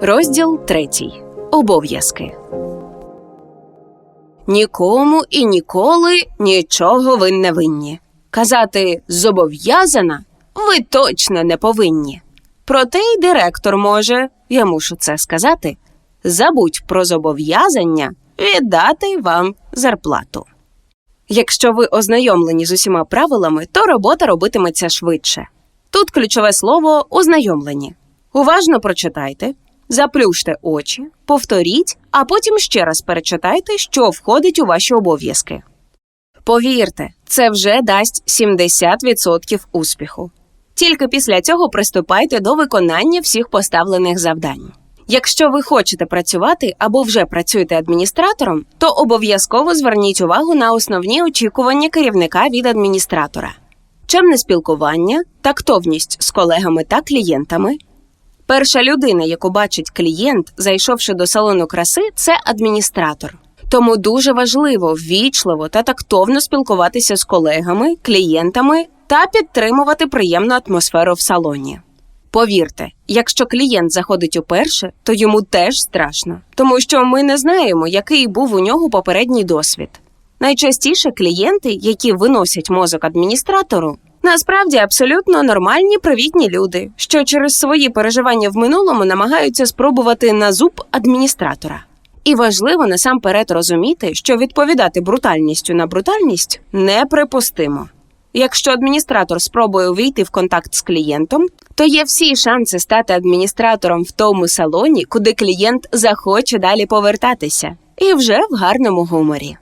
Розділ третій. Обов'язки. Нікому і ніколи нічого ви не винні. Казати зобов'язана ви точно не повинні. Проте й директор може, я мушу це сказати, забудь про зобов'язання віддати вам зарплату. Якщо ви ознайомлені з усіма правилами, то робота робитиметься швидше. Тут ключове слово ознайомлені. Уважно прочитайте, заплющте очі, повторіть, а потім ще раз перечитайте, що входить у ваші обов'язки. Повірте, це вже дасть 70% успіху. Тільки після цього приступайте до виконання всіх поставлених завдань. Якщо ви хочете працювати або вже працюєте адміністратором, то обов'язково зверніть увагу на основні очікування керівника від адміністратора: чемне спілкування, тактовність з колегами та клієнтами. Перша людина, яку бачить клієнт, зайшовши до салону краси, це адміністратор. Тому дуже важливо ввічливо та тактовно спілкуватися з колегами, клієнтами та підтримувати приємну атмосферу в салоні. Повірте, якщо клієнт заходить уперше, то йому теж страшно, тому що ми не знаємо, який був у нього попередній досвід. Найчастіше клієнти, які виносять мозок адміністратору, насправді абсолютно нормальні привітні люди, що через свої переживання в минулому намагаються спробувати на зуб адміністратора. І важливо насамперед розуміти, що відповідати брутальністю на брутальність неприпустимо. Якщо адміністратор спробує увійти в контакт з клієнтом, то є всі шанси стати адміністратором в тому салоні, куди клієнт захоче далі повертатися, і вже в гарному гуморі.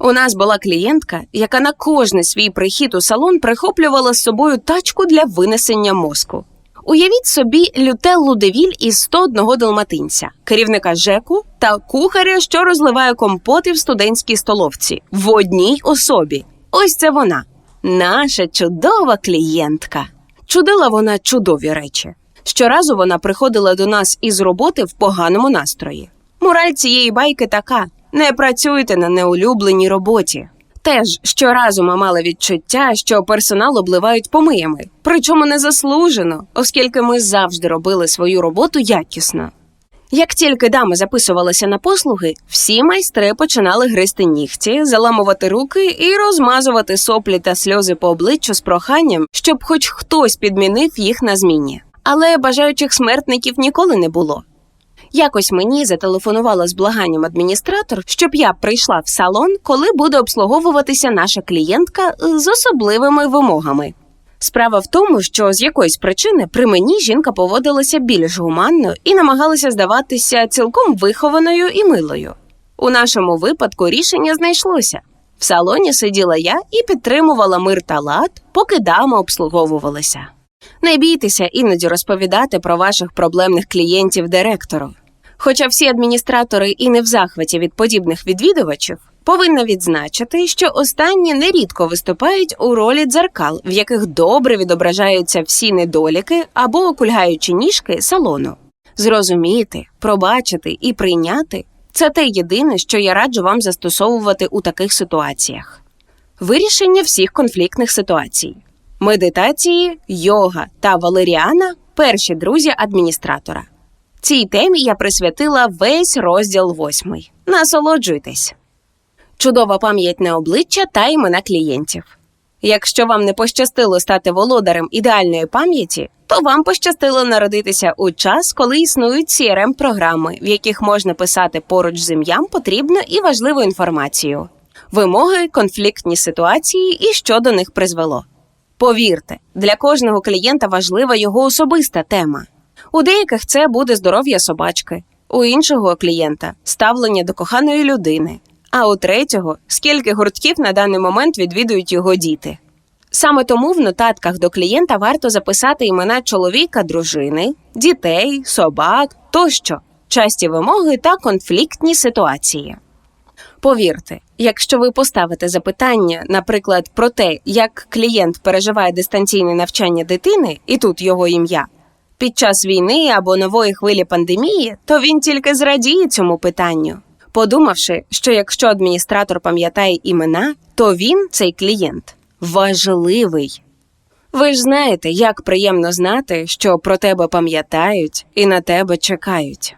У нас була клієнтка, яка на кожний свій прихід у салон прихоплювала з собою тачку для винесення мозку. Уявіть собі лютеллу девіль із 101 далматинця, керівника ЖЕКу та кухаря, що розливає компоти в студентській столовці в одній особі. Ось це вона, наша чудова клієнтка. Чудила вона чудові речі. Щоразу вона приходила до нас із роботи в поганому настрої. Мораль цієї байки така: не працюйте на неулюбленій роботі. Теж щоразу ми мали відчуття, що персонал обливають помиями, причому не заслужено, оскільки ми завжди робили свою роботу якісно. Як тільки дами записувалися на послуги, всі майстри починали гризти нігті, заламувати руки і розмазувати соплі та сльози по обличчю з проханням, щоб хоч хтось підмінив їх на зміні. Але бажаючих смертників ніколи не було. Якось мені зателефонувала з благанням адміністратор, щоб я прийшла в салон, коли буде обслуговуватися наша клієнтка з особливими вимогами. Справа в тому, що з якоїсь причини при мені жінка поводилася більш гуманно і намагалася здаватися цілком вихованою і милою. У нашому випадку рішення знайшлося. В салоні сиділа я і підтримувала мир та лад, поки дама обслуговувалася. Не бійтеся іноді розповідати про ваших проблемних клієнтів директору. Хоча всі адміністратори і не в захваті від подібних відвідувачів, повинна відзначити, що останні нерідко виступають у ролі дзеркал, в яких добре відображаються всі недоліки або окульгаючі ніжки салону. Зрозуміти, пробачити і прийняти це те єдине, що я раджу вам застосовувати у таких ситуаціях. Вирішення всіх конфліктних ситуацій. Медитації, йога та валеріана перші друзі адміністратора. Цій темі я присвятила весь розділ восьмий. Насолоджуйтесь. Чудова пам'ять на обличчя та імена клієнтів. Якщо вам не пощастило стати володарем ідеальної пам'яті, то вам пощастило народитися у час, коли існують crm програми в яких можна писати поруч з ім'ям потрібну і важливу інформацію, вимоги, конфліктні ситуації і що до них призвело. Повірте, для кожного клієнта важлива його особиста тема. У деяких це буде здоров'я собачки, у іншого клієнта ставлення до коханої людини, а у третього скільки гуртків на даний момент відвідують його діти. Саме тому в нотатках до клієнта варто записати імена чоловіка, дружини, дітей, собак тощо, часті вимоги та конфліктні ситуації. Повірте, якщо ви поставите запитання, наприклад, про те, як клієнт переживає дистанційне навчання дитини, і тут його ім'я, під час війни або нової хвилі пандемії, то він тільки зрадіє цьому питанню, подумавши, що якщо адміністратор пам'ятає імена, то він, цей клієнт, важливий. Ви ж знаєте, як приємно знати, що про тебе пам'ятають і на тебе чекають.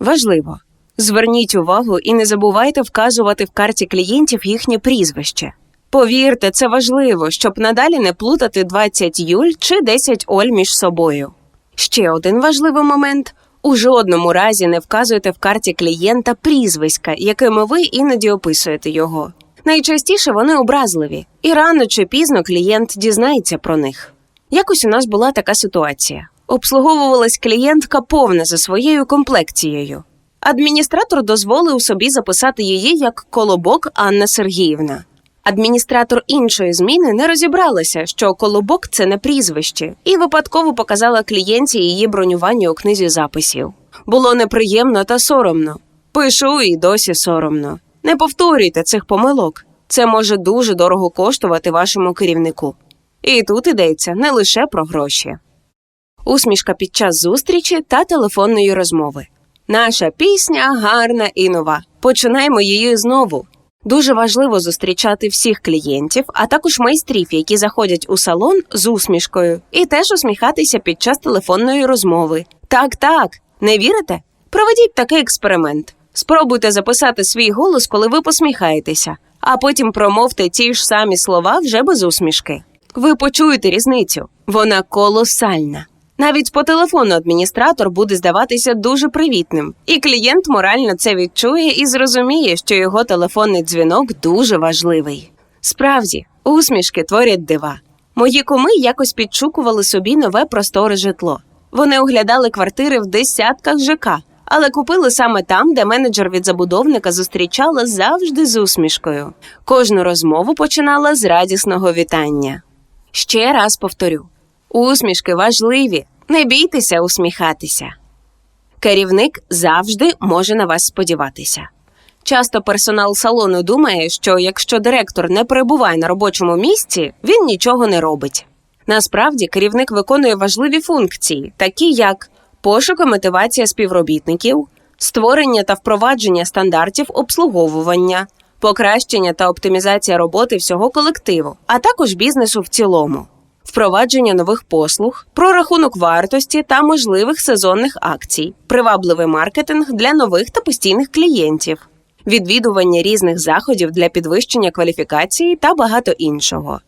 Важливо. Зверніть увагу і не забувайте вказувати в карті клієнтів їхнє прізвище. Повірте, це важливо, щоб надалі не плутати 20 Юль чи 10 Оль між собою. Ще один важливий момент: у жодному разі не вказуйте в карті клієнта прізвиська, якими ви іноді описуєте його. Найчастіше вони образливі, і рано чи пізно клієнт дізнається про них. Якось у нас була така ситуація: обслуговувалась клієнтка повна за своєю комплекцією. Адміністратор дозволив собі записати її як колобок Анна Сергіївна. Адміністратор іншої зміни не розібралася, що колобок це не прізвище, і випадково показала клієнті її бронювання у книзі записів. Було неприємно та соромно. Пишу і досі соромно. Не повторюйте цих помилок. Це може дуже дорого коштувати вашому керівнику. І тут йдеться не лише про гроші. Усмішка під час зустрічі та телефонної розмови. Наша пісня гарна і нова. Починаємо її знову. Дуже важливо зустрічати всіх клієнтів, а також майстрів, які заходять у салон з усмішкою, і теж усміхатися під час телефонної розмови. Так, так, не вірите? Проведіть такий експеримент. Спробуйте записати свій голос, коли ви посміхаєтеся, а потім промовте ті ж самі слова вже без усмішки. Ви почуєте різницю. Вона колосальна. Навіть по телефону адміністратор буде здаватися дуже привітним, і клієнт морально це відчує і зрозуміє, що його телефонний дзвінок дуже важливий. Справді, усмішки творять дива. Мої куми якось підшукували собі нове просторе житло. Вони оглядали квартири в десятках ЖК, але купили саме там, де менеджер від забудовника зустрічала завжди з усмішкою. Кожну розмову починала з радісного вітання. Ще раз повторю: усмішки важливі, не бійтеся усміхатися. Керівник завжди може на вас сподіватися. Часто персонал салону думає, що якщо директор не перебуває на робочому місці, він нічого не робить. Насправді керівник виконує важливі функції, такі як пошук і мотивація співробітників, створення та впровадження стандартів обслуговування, покращення та оптимізація роботи всього колективу, а також бізнесу в цілому, впровадження нових послуг, прорахунок вартості та можливих сезонних акцій, привабливий маркетинг для нових та постійних клієнтів, відвідування різних заходів для підвищення кваліфікації та багато іншого.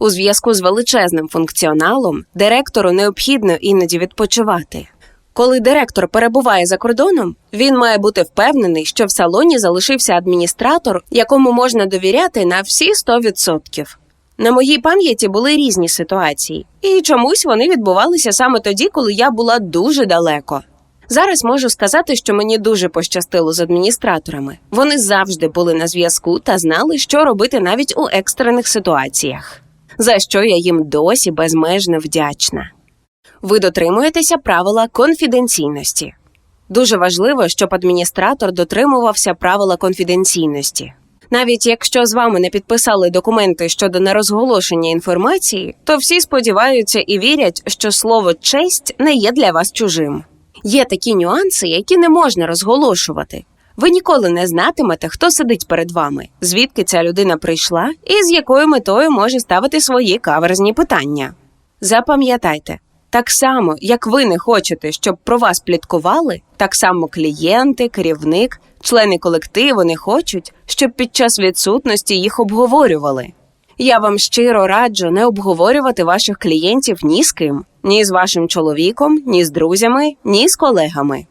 У зв'язку з величезним функціоналом директору необхідно іноді відпочивати. Коли директор перебуває за кордоном, він має бути впевнений, що в салоні залишився адміністратор, якому можна довіряти на всі 100%. На моїй пам'яті були різні ситуації, і чомусь вони відбувалися саме тоді, коли я була дуже далеко. Зараз можу сказати, що мені дуже пощастило з адміністраторами. Вони завжди були на зв'язку та знали, що робити навіть у екстрених ситуаціях, за що я їм досі безмежно вдячна. Ви дотримуєтеся правила конфіденційності. Дуже важливо, щоб адміністратор дотримувався правила конфіденційності. Навіть якщо з вами не підписали документи щодо нерозголошення інформації, то всі сподіваються і вірять, що слово честь не є для вас чужим. Є такі нюанси, які не можна розголошувати. Ви ніколи не знатимете, хто сидить перед вами, звідки ця людина прийшла і з якою метою може ставити свої каверзні питання. Запам'ятайте, так само, як ви не хочете, щоб про вас пліткували, так само клієнти, керівник, члени колективу не хочуть, щоб під час відсутності їх обговорювали. Я вам щиро раджу не обговорювати ваших клієнтів ні з ким, ні з вашим чоловіком, ні з друзями, ні з колегами.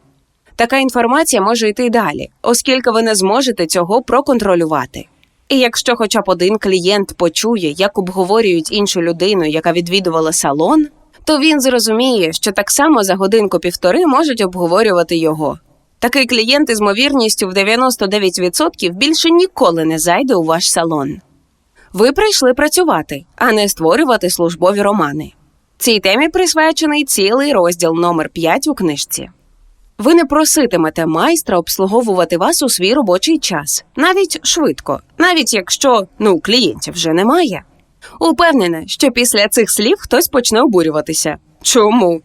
Така інформація може йти далі, оскільки ви не зможете цього проконтролювати. І якщо хоча б один клієнт почує, як обговорюють іншу людину, яка відвідувала салон, то він зрозуміє, що так само за годинку-півтори можуть обговорювати його. Такий клієнт із ймовірністю в 99% більше ніколи не зайде у ваш салон. Ви прийшли працювати, а не створювати службові романи. Цій темі присвячений цілий розділ номер 5 у книжці. Ви не проситимете майстра обслуговувати вас у свій робочий час, навіть швидко, навіть якщо ну клієнтів вже немає. Упевнена, що після цих слів хтось почне обурюватися. Чому?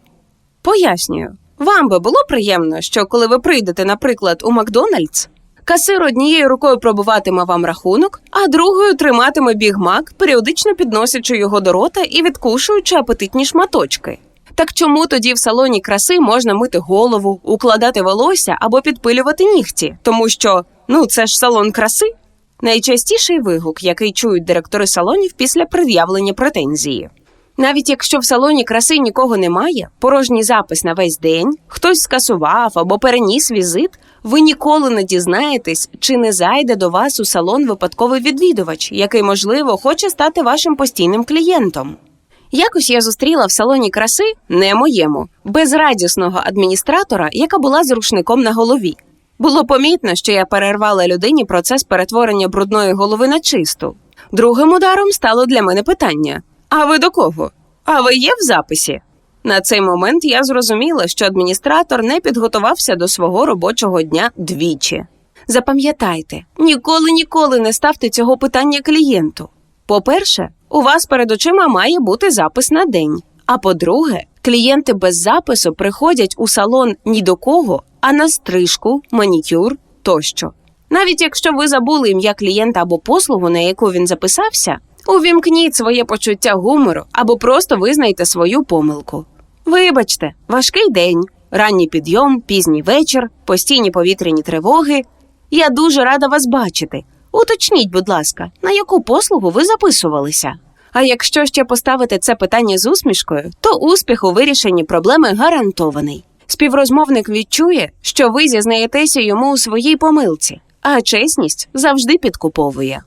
Пояснюю. Вам би було приємно, що коли ви прийдете, наприклад, у Макдональдс, Касир однією рукою пробуватиме вам рахунок, а другою триматиме бігмак, періодично підносячи його до рота і відкушуючи апетитні шматочки. Так чому тоді в салоні краси можна мити голову, укладати волосся або підпилювати нігті? Тому що ну це ж салон краси. Найчастіший вигук, який чують директори салонів після пред'явлення претензії. Навіть якщо в салоні краси нікого немає, порожній запис на весь день, хтось скасував або переніс візит, ви ніколи не дізнаєтесь, чи не зайде до вас у салон випадковий відвідувач, який, можливо, хоче стати вашим постійним клієнтом. Якось я зустріла в салоні краси, не моєму, безрадісного адміністратора, яка була з рушником на голові. Було помітно, що я перервала людині процес перетворення брудної голови на чисту. Другим ударом стало для мене питання: а ви до кого? А ви є в записі? На цей момент я зрозуміла, що адміністратор не підготувався до свого робочого дня двічі. Запам'ятайте, ніколи ніколи не ставте цього питання клієнту. По-перше, у вас перед очима має бути запис на день. А по-друге, клієнти без запису приходять у салон ні до кого, а на стрижку, манікюр тощо. Навіть якщо ви забули ім'я клієнта або послугу, на яку він записався, увімкніть своє почуття гумору або просто визнайте свою помилку. Вибачте, важкий день, ранній підйом, пізній вечір, постійні повітряні тривоги. Я дуже рада вас бачити. Уточніть, будь ласка, на яку послугу ви записувалися. А якщо ще поставити це питання з усмішкою, то успіх у вирішенні проблеми гарантований. Співрозмовник відчує, що ви зізнаєтеся йому у своїй помилці, а чесність завжди підкуповує.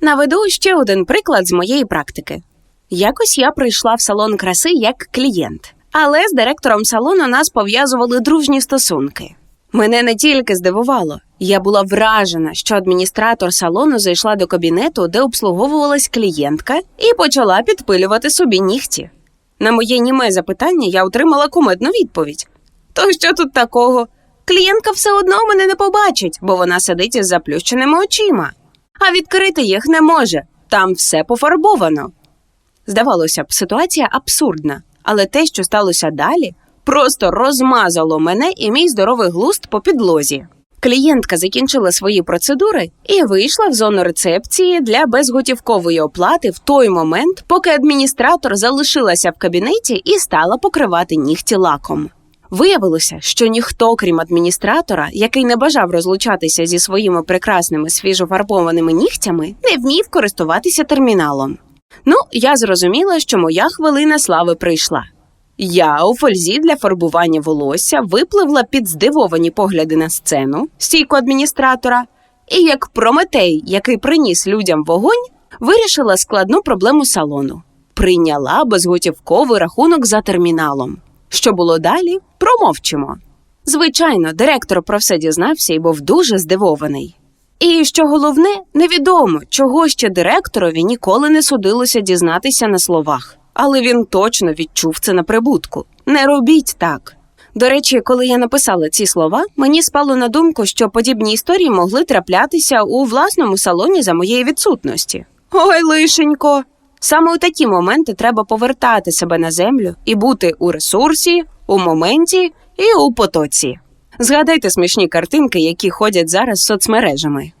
Наведу ще один приклад з моєї практики. Якось я прийшла в салон краси як клієнт, але з директором салону нас пов'язували дружні стосунки. Мене не тільки здивувало, я була вражена, що адміністратор салону зайшла до кабінету, де обслуговувалась клієнтка, і почала підпилювати собі нігті. На моє німе запитання я отримала кумедну відповідь. То що тут такого? Клієнтка все одно мене не побачить, бо вона сидить із заплющеними очима, а відкрити їх не може. Там все пофарбовано. Здавалося б, ситуація абсурдна, але те, що сталося далі, просто розмазало мене і мій здоровий глузд по підлозі. Клієнтка закінчила свої процедури і вийшла в зону рецепції для безготівкової оплати в той момент, поки адміністратор залишилася в кабінеті і стала покривати нігті лаком. Виявилося, що ніхто, крім адміністратора, який не бажав розлучатися зі своїми прекрасними свіжофарбованими нігтями, не вмів користуватися терміналом. Ну, я зрозуміла, що моя хвилина слави прийшла. Я у фользі для фарбування волосся випливла під здивовані погляди на сцену, стійку адміністратора, і як Прометей, який приніс людям вогонь, вирішила складну проблему салону. Прийняла безготівковий рахунок за терміналом. Що було далі, промовчимо. Звичайно, директор про все дізнався і був дуже здивований. І що головне, невідомо, чого ще директорові ніколи не судилося дізнатися на словах, але він точно відчув це на прибутку. Не робіть так. До речі, коли я написала ці слова, мені спало на думку, що подібні історії могли траплятися у власному салоні за моєї відсутності. Ой, лишенько! Саме у такі моменти треба повертати себе на землю і бути у ресурсі, у моменті і у потоці. Згадайте смішні картинки, які ходять зараз соцмережами.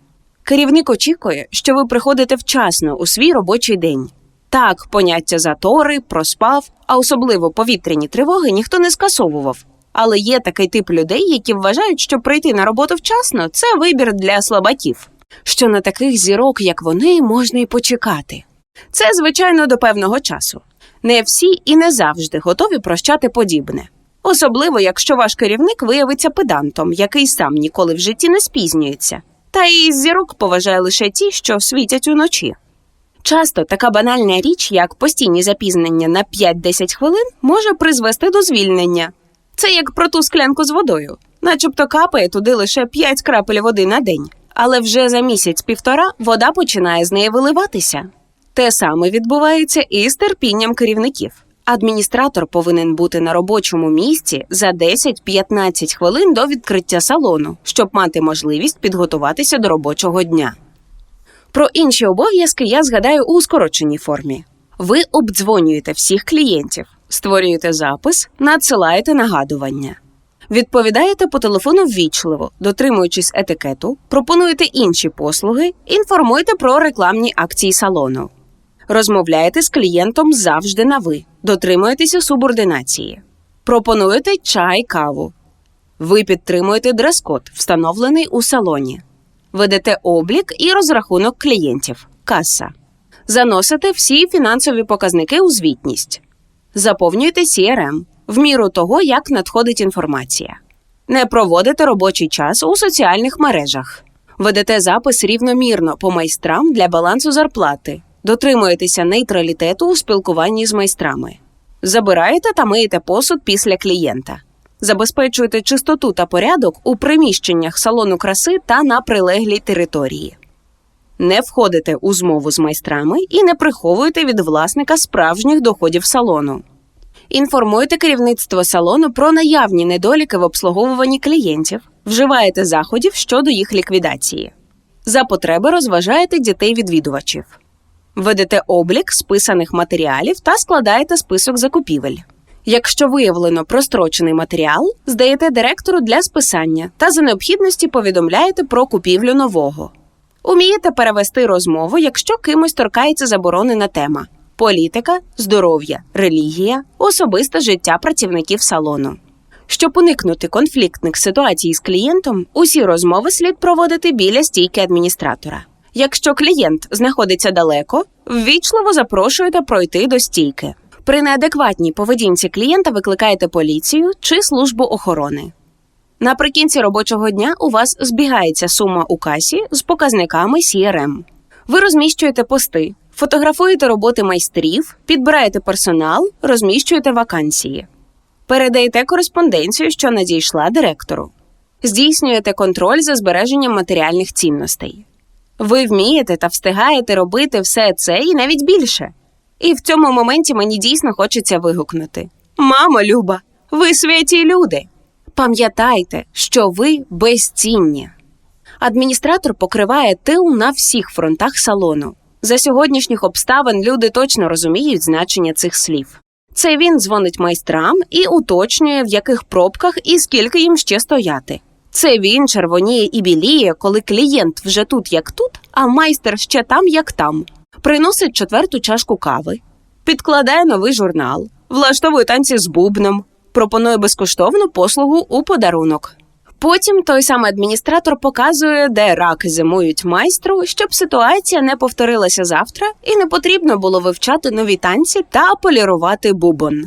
Керівник очікує, що ви приходите вчасно у свій робочий день. Так, поняття затори, проспав, а особливо повітряні тривоги ніхто не скасовував. Але є такий тип людей, які вважають, що прийти на роботу вчасно це вибір для слабаків, що на таких зірок, як вони, можна й почекати. Це, звичайно, до певного часу. Не всі і не завжди готові прощати подібне. Особливо, якщо ваш керівник виявиться педантом, який сам ніколи в житті не спізнюється, та і зірок поважає лише ті, що світять уночі. Часто така банальна річ, як постійні запізнення на 5-10 хвилин, може призвести до звільнення. Це як про ту склянку з водою, начебто капає туди лише 5 крапель води на день, але вже за місяць-півтора вода починає з неї виливатися. Те саме відбувається і з терпінням керівників. Адміністратор повинен бути на робочому місці за 10-15 хвилин до відкриття салону, щоб мати можливість підготуватися до робочого дня. Про інші обов'язки я згадаю у скороченій формі. Ви обдзвонюєте всіх клієнтів, створюєте запис, надсилаєте нагадування. Відповідаєте по телефону ввічливо, дотримуючись етикету, пропонуєте інші послуги, інформуєте про рекламні акції салону. Розмовляєте з клієнтом завжди на ви, дотримуєтеся субординації. Пропонуєте чай, каву. Ви підтримуєте дрес-код, встановлений у салоні. Ведете облік і розрахунок клієнтів. Каса. Заносите всі фінансові показники у звітність. Заповнюєте CRM в міру того, як надходить інформація. Не проводите робочий час у соціальних мережах. Ведете запис рівномірно по майстрам для балансу зарплати. Дотримуєтеся нейтралітету у спілкуванні з майстрами. Забираєте та миєте посуд після клієнта. Забезпечуєте чистоту та порядок у приміщеннях салону краси та на прилеглій території. Не входите у змову з майстрами і не приховуєте від власника справжніх доходів салону. Інформуєте керівництво салону про наявні недоліки в обслуговуванні клієнтів, вживаєте заходів щодо їх ліквідації. За потреби розважаєте дітей-відвідувачів. Ведете облік списаних матеріалів та складаєте список закупівель. Якщо виявлено прострочений матеріал, здаєте директору для списання та за необхідності повідомляєте про купівлю нового. Умієте перевести розмову, якщо кимось торкається заборонена тема політика, здоров'я, релігія, особисте життя працівників салону. Щоб уникнути конфліктних ситуацій з клієнтом, усі розмови слід проводити біля стійки адміністратора. Якщо клієнт знаходиться далеко, ввічливо запрошуєте пройти до стійки. При неадекватній поведінці клієнта викликаєте поліцію чи службу охорони. Наприкінці робочого дня у вас збігається сума у касі з показниками CRM. Ви розміщуєте пости, фотографуєте роботи майстрів, підбираєте персонал, розміщуєте вакансії, передаєте кореспонденцію, що надійшла директору, здійснюєте контроль за збереженням матеріальних цінностей. Ви вмієте та встигаєте робити все це і навіть більше. І в цьому моменті мені дійсно хочеться вигукнути: Мамо, Люба, ви святі люди! Пам'ятайте, що ви безцінні. Адміністратор покриває тил на всіх фронтах салону. За сьогоднішніх обставин люди точно розуміють значення цих слів. Це він дзвонить майстрам і уточнює, в яких пробках і скільки їм ще стояти. Це він червоніє і біліє, коли клієнт вже тут, як тут, а майстер ще там, як там. Приносить четверту чашку кави, підкладає новий журнал, влаштовує танці з бубном, пропонує безкоштовну послугу у подарунок. Потім той самий адміністратор показує, де раки зимують майстру, щоб ситуація не повторилася завтра і не потрібно було вивчати нові танці та полірувати бубон.